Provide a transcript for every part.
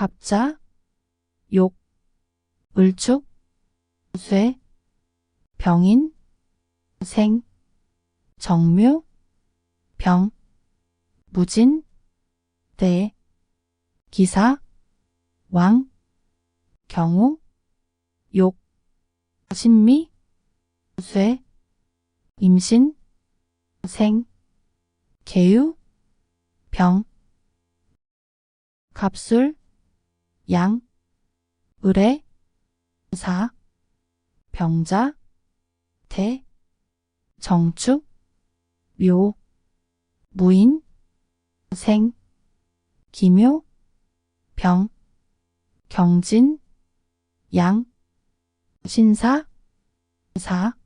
갑자, 욕, 을축, 쇠, 병인, 생, 정묘, 병, 무진, 대, 기사, 왕, 경우, 욕, 신미, 쇠, 임신, 생, 계유, 병, 갑술, 양, 의뢰, 사, 병자, 대, 정축, 묘, 무인, 생, 기묘, 병, 경진, 양, 신사, 사,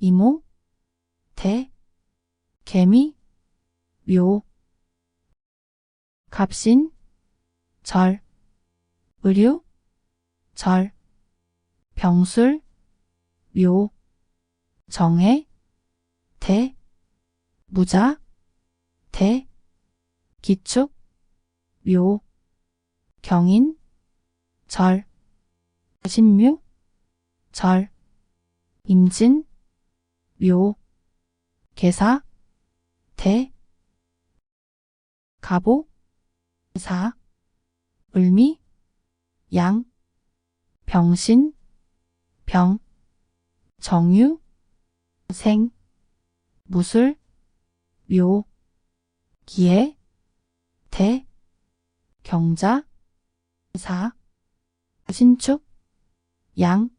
이모, 대, 개미, 묘, 갑신, 절, 의류, 절, 병술, 묘, 정해, 대, 무자, 대, 기축, 묘, 경인, 절, 신묘, 절, 임진, 묘, 계사, 대, 가보, 사, 을미, 양, 병신, 병, 정유, 생, 무술, 묘, 기해, 대, 경자, 사, 신축, 양,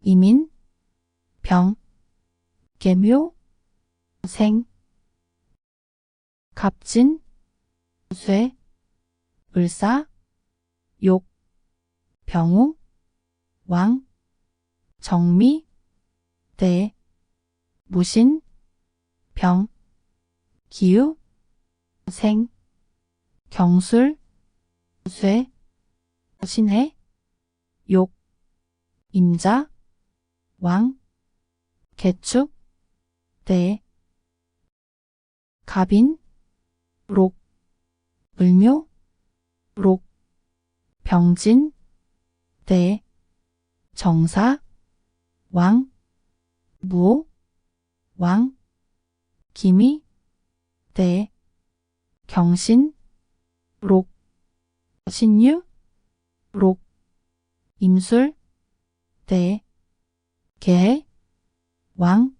이민, 병, 계묘, 생, 갑진, 쇠, 을사, 욕, 병우, 왕, 정미, 대, 무신, 병, 기유, 생, 경술, 쇠, 신해, 욕, 임자, 왕, 개축, 대, 갑인, 록, 을묘, 록, 병진, 대, 정사, 왕, 무오, 왕, 기미, 대, 경신, 록, 신유, 록, 임술, 대, 개, 왕,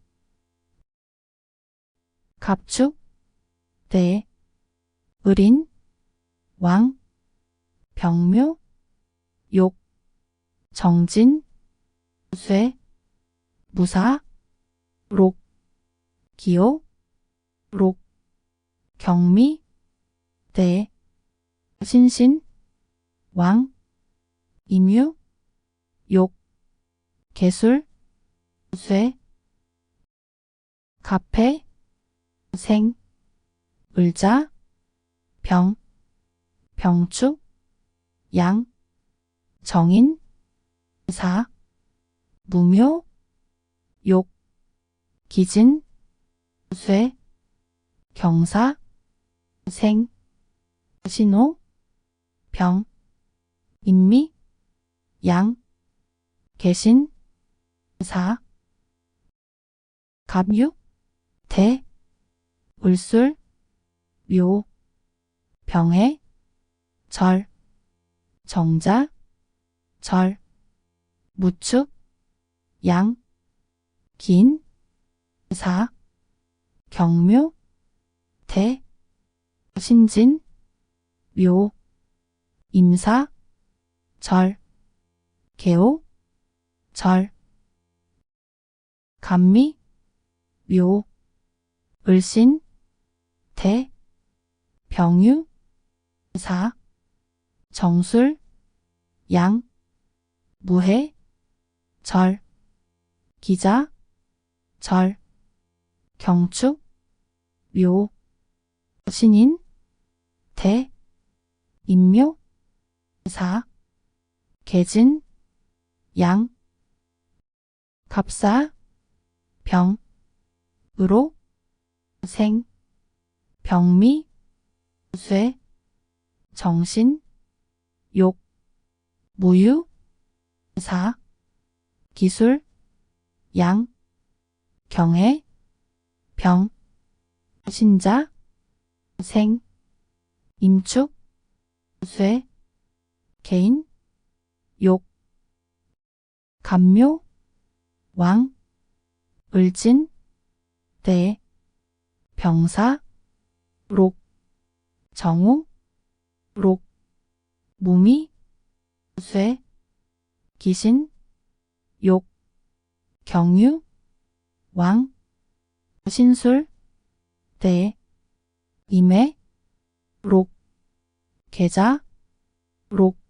갑축, 대, 을인, 왕, 병묘, 욕, 정진, 쇠, 무사, 록, 기호, 록, 경미, 대, 신신, 왕, 임유, 욕, 개술, 쇠, 가패, 생, 을자, 병, 병축, 양, 정인, 사, 무묘, 욕, 기진, 쇠, 경사, 생, 신호, 병, 인미, 양, 개신, 사, 갑육, 대, 울술, 묘, 병해, 절, 정자, 절, 무축, 양, 긴, 사, 경묘, 대, 신진, 묘, 임사, 절, 개호, 절, 감미, 묘, 을신, 대, 병유, 사, 정술, 양, 무해, 절, 기자, 절, 경축, 묘, 신인, 대, 임묘, 사, 계진, 양, 갑사, 병, 으로, 생, 병미, 쇠, 정신, 욕, 무유, 사, 기술, 양, 경해, 병, 신자, 생, 임축, 쇠, 개인, 욕, 감묘, 왕, 을진, 대, 병사, 록, 정우, 록, 무미, 쇠, 기신, 욕, 경유, 왕, 신술, 대, 임해, 록, 계자, 록,